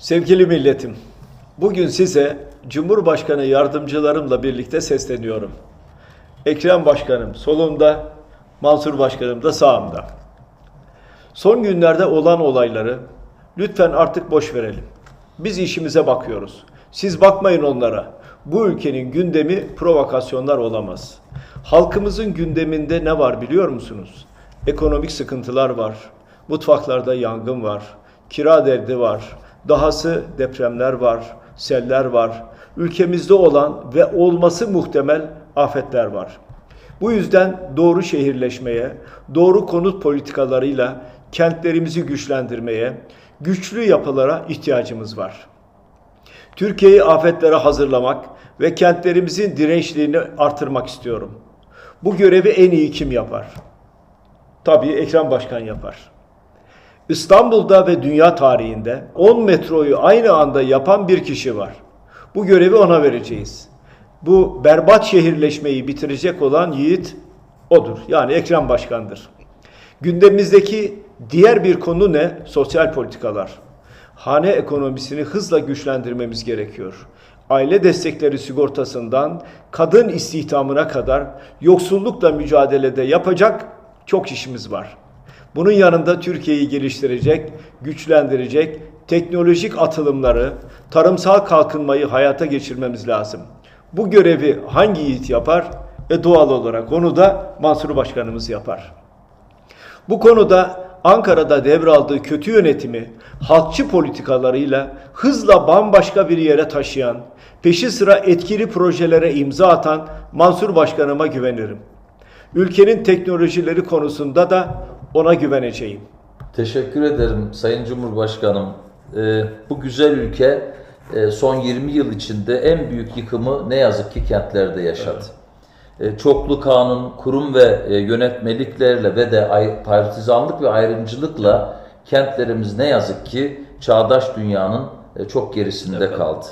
Sevgili milletim, bugün size Cumhurbaşkanı yardımcılarımla birlikte sesleniyorum. Ekrem Başkanım solumda, Mansur Başkanım da sağımda. Son günlerde olan olayları lütfen artık boş verelim. Biz işimize bakıyoruz. Siz bakmayın onlara. Bu ülkenin gündemi provokasyonlar olamaz. Halkımızın gündeminde ne var biliyor musunuz? Ekonomik sıkıntılar var. Mutfaklarda yangın var. Kira derdi var. Dahası depremler var. Seller var. Ülkemizde olan ve olması muhtemel afetler var. Bu yüzden doğru şehirleşmeye, doğru konut politikalarıyla kentlerimizi güçlendirmeye, güçlü yapılara ihtiyacımız var. Türkiye'yi afetlere hazırlamak ve kentlerimizin dirençliğini artırmak istiyorum. Bu görevi en iyi kim yapar? Tabii Ekrem Başkan yapar. İstanbul'da ve dünya tarihinde 10 metroyu aynı anda yapan bir kişi var. Bu görevi ona vereceğiz. Bu berbat şehirleşmeyi bitirecek olan yiğit odur. Yani Ekrem Başkan'dır. Gündemimizdeki diğer bir konu ne? Sosyal politikalar. Hane ekonomisini hızla güçlendirmemiz gerekiyor. Aile destekleri sigortasından kadın istihdamına kadar yoksullukla mücadelede yapacak çok işimiz var. Bunun yanında Türkiye'yi geliştirecek, güçlendirecek teknolojik atılımları, tarımsal kalkınmayı hayata geçirmemiz lazım. Bu görevi hangi yiğit yapar? E doğal olarak onu da Mansur Başkanımız yapar. Bu konuda Ankara'da devraldığı kötü yönetimi halkçı politikalarıyla hızla bambaşka bir yere taşıyan, peşi sıra etkili projelere imza atan Mansur Başkanıma güvenirim. Ülkenin teknolojileri konusunda da ona güveneceğim. Teşekkür ederim Sayın Cumhurbaşkanım. Ee, bu güzel ülke e, son 20 yıl içinde en büyük yıkımı ne yazık ki kentlerde yaşadı. E, çoklu kanun, kurum ve e, yönetmeliklerle ve de ay, partizanlık ve ayrımcılıkla kentlerimiz ne yazık ki çağdaş dünyanın e, çok gerisinde kaldı.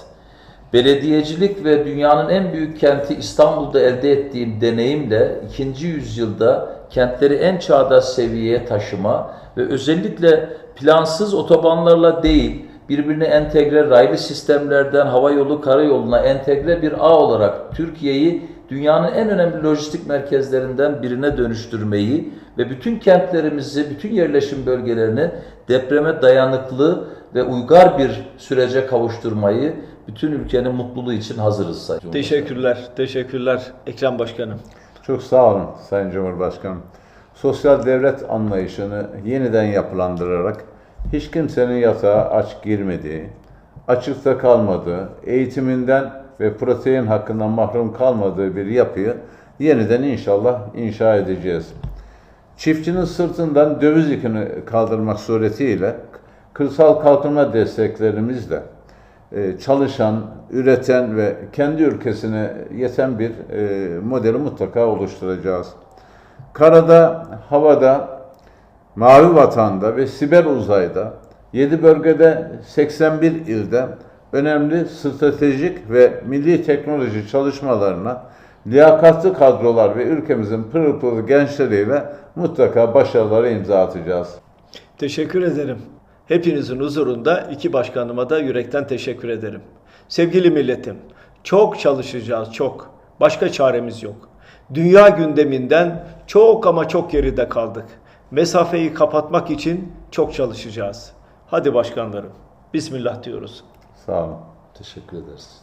Belediyecilik ve dünyanın en büyük kenti İstanbul'da elde ettiğim deneyimle ikinci yüzyılda kentleri en çağdaş seviyeye taşıma ve özellikle plansız otobanlarla değil birbirine entegre raylı sistemlerden hava yolu karayoluna entegre bir ağ olarak Türkiye'yi dünyanın en önemli lojistik merkezlerinden birine dönüştürmeyi ve bütün kentlerimizi, bütün yerleşim bölgelerini depreme dayanıklı ve uygar bir sürece kavuşturmayı bütün ülkenin mutluluğu için hazırız Sayın. Teşekkürler, teşekkürler Ekrem Başkanım. Çok sağ olun Sayın Cumhurbaşkanım. Sosyal devlet anlayışını yeniden yapılandırarak hiç kimsenin yatağa aç girmediği, açıkta kalmadığı, eğitiminden ve protein hakkından mahrum kalmadığı bir yapıyı yeniden inşallah inşa edeceğiz. Çiftçinin sırtından döviz yükünü kaldırmak suretiyle kırsal kalkınma desteklerimizle çalışan, üreten ve kendi ülkesine yeten bir e, modeli mutlaka oluşturacağız. Karada, havada, mavi vatanda ve siber uzayda 7 bölgede 81 ilde önemli stratejik ve milli teknoloji çalışmalarına liyakatlı kadrolar ve ülkemizin pırıl pırıl gençleriyle mutlaka başarılara imza atacağız. Teşekkür ederim. Hepinizin huzurunda iki başkanıma da yürekten teşekkür ederim. Sevgili milletim, çok çalışacağız, çok. Başka çaremiz yok. Dünya gündeminden çok ama çok geride kaldık. Mesafeyi kapatmak için çok çalışacağız. Hadi başkanlarım, Bismillah diyoruz. Sağ olun. Teşekkür ederiz.